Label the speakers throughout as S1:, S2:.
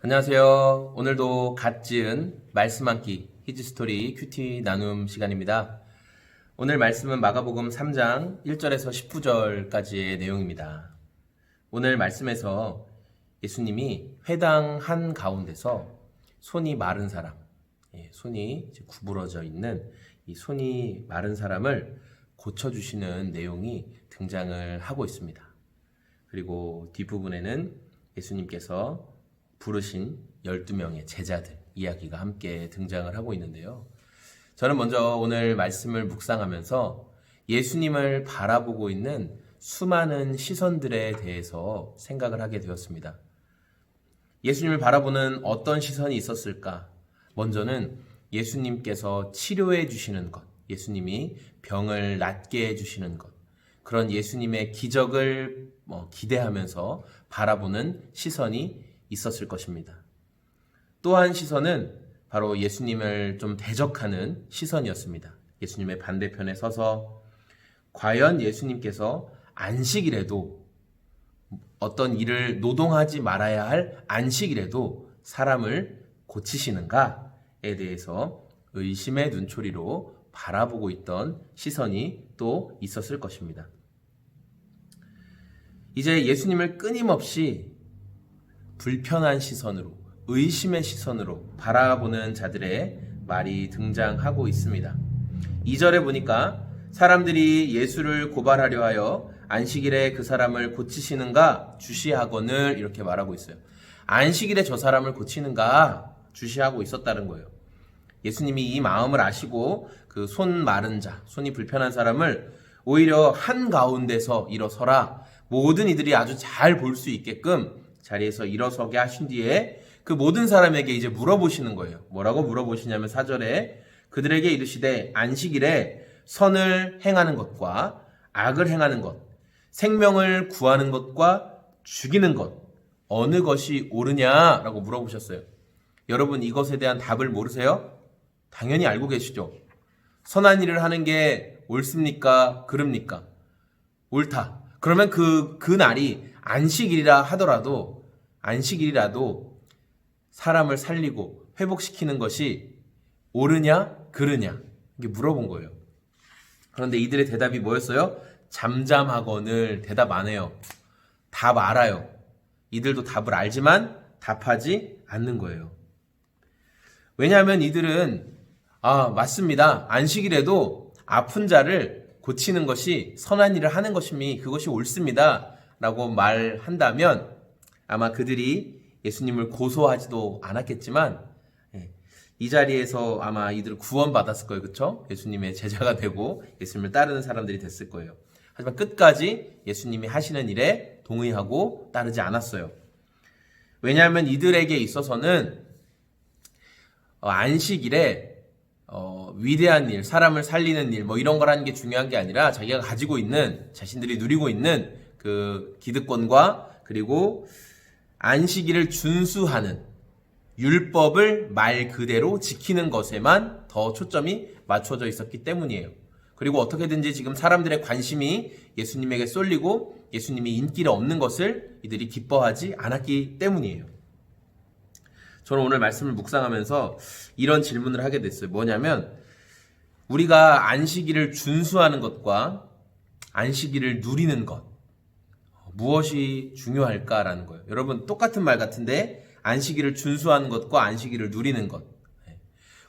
S1: 안녕하세요. 오늘도 갓 지은 말씀 한 끼 히즈스토리 큐티 나눔 시간입니다. 오늘 말씀은 마가복음 3장 1절에서 19절까지의 내용입니다. 오늘 말씀에서 예수님이 회당 한 가운데서 손이 마른 사람, 예, 손이 구부러져 있는 이 손이 마른 사람을 고쳐주시는 내용이 등장을 하고 있습니다. 그리고 뒷부분에는 예수님께서 부르신 12명의 제자들 이야기가 함께 등장을 하고 있는데요. 저는 먼저 오늘 말씀을 묵상하면서 예수님을 바라보고 있는 수많은 시선들에 대해서 생각을 하게 되었습니다. 예수님을 바라보는 어떤 시선이 있었을까? 먼저는 예수님께서 치료해 주시는 것, 예수님이 병을 낫게 해 주시는 것, 그런 예수님의 기적을 뭐 기대하면서 바라보는 시선이 있었을 것입니다. 또한 시선은 바로 예수님을 좀 대적하는 시선이었습니다. 예수님의 반대편에 서서 과연 예수님께서 안식일에도 어떤 일을 노동하지 말아야 할 안식일에도 사람을 고치시는가에 대해서 의심의 눈초리로 바라보고 있던 시선이 또 있었을 것입니다. 이제 예수님을 끊임없이 불편한 시선으로, 의심의 시선으로 바라보는 자들의 말이 등장하고 있습니다. 2절에 보니까 사람들이 예수를 고발하려 하여 안식일에 그 사람을 고치시는가 주시하거늘 이렇게 말하고 있어요. 안식일에 저 사람을 고치는가 주시하고 있었다는 거예요. 예수님이 이 마음을 아시고 그 손 마른 자, 손이 불편한 사람을 오히려 한 가운데서 일어서라 모든 이들이 아주 잘 볼 수 있게끔 자리에서 일어서게 하신 뒤에 그 모든 사람에게 이제 물어보시는 거예요. 뭐라고 물어보시냐면 사절에 그들에게 이르시되 안식일에 선을 행하는 것과 악을 행하는 것, 생명을 구하는 것과 죽이는 것, 어느 것이 옳으냐라고 물어보셨어요. 여러분 이것에 대한 답을 모르세요? 당연히 알고 계시죠? 선한 일을 하는 게 옳습니까? 그릅니까? 옳다. 그러면 그, 그 날이 안식일이라 하더라도, 안식일이라도 사람을 살리고 회복시키는 것이 옳으냐, 그르냐? 이게 물어본 거예요. 그런데 이들의 대답이 뭐였어요? 잠잠하거늘 대답 안 해요. 답 알아요. 이들도 답을 알지만 답하지 않는 거예요. 왜냐하면 이들은 아, 맞습니다. 안식일에도 아픈 자를 고치는 것이 선한 일을 하는 것임이 그것이 옳습니다. 라고 말한다면 아마 그들이 예수님을 고소하지도 않았겠지만 예, 이 자리에서 아마 이들을 구원받았을 거예요. 그쵸? 예수님의 제자가 되고 예수님을 따르는 사람들이 됐을 거예요. 하지만 끝까지 예수님이 하시는 일에 동의하고 따르지 않았어요. 왜냐하면 이들에게 있어서는 어, 안식일에 어, 위대한 일, 사람을 살리는 일, 뭐 이런 걸 하는 게 중요한 게 아니라 자기가 가지고 있는, 자신들이 누리고 있는 그 기득권과 그리고 안식일을 준수하는 율법을 말 그대로 지키는 것에만 더 초점이 맞춰져 있었기 때문이에요. 그리고 어떻게든지 지금 사람들의 관심이 예수님에게 쏠리고 예수님이 인기를 없는 것을 이들이 기뻐하지 않았기 때문이에요. 저는 오늘 말씀을 묵상하면서 이런 질문을 하게 됐어요. 뭐냐면 우리가 안식일을 준수하는 것과 안식일을 누리는 것 무엇이 중요할까라는 거예요. 여러분 똑같은 말 같은데 안식일을 준수하는 것과 안식일을 누리는 것.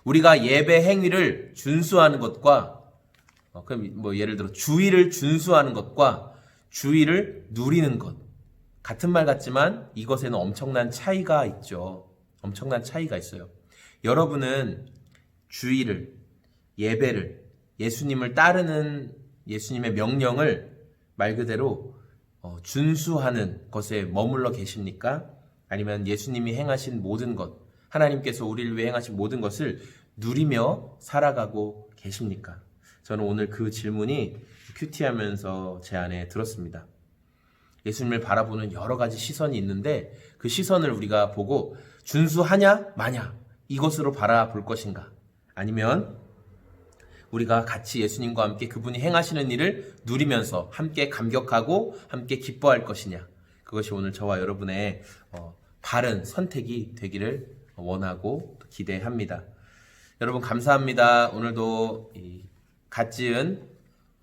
S1: 우리가 예배 행위를 준수하는 것과 어, 그럼 뭐 예를 들어 주의를 준수하는 것과 주의를 누리는 것 같은 말 같지만 이것에는 엄청난 차이가 있죠. 엄청난 차이가 있어요. 여러분은 주의를, 예배를, 예수님을 따르는 예수님의 명령을 말 그대로 어, 준수하는 것에 머물러 계십니까? 아니면 예수님이 행하신 모든 것, 하나님께서 우리를 위해 행하신 모든 것을 누리며 살아가고 계십니까? 저는 오늘 그 질문이 큐티하면서 제 안에 들었습니다. 예수님을 바라보는 여러 가지 시선이 있는데 그 시선을 우리가 보고 준수하냐 마냐 이것으로 바라볼 것인가 아니면 우리가 같이 예수님과 함께 그분이 행하시는 일을 누리면서 함께 감격하고 함께 기뻐할 것이냐 그것이 오늘 저와 여러분의 어, 바른 선택이 되기를 원하고 또 기대합니다. 여러분 감사합니다. 오늘도 이 갓지은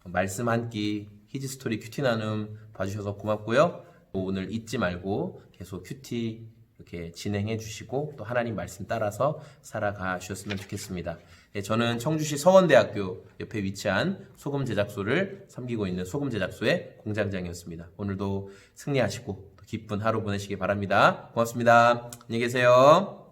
S1: 말씀 한 끼 히지스토리 큐티 나눔 봐주셔서 고맙고요. 또 오늘 잊지 말고 계속 큐티 이렇게 진행해 주시고 또 하나님 말씀 따라서 살아가 주셨으면 좋겠습니다. 예, 저는 청주시 서원대학교 옆에 위치한 소금 제작소를 섬기고 있는 소금 제작소의 공장장이었습니다. 오늘도 승리하시고 또 기쁜 하루 보내시기 바랍니다. 고맙습니다. 안녕히 계세요.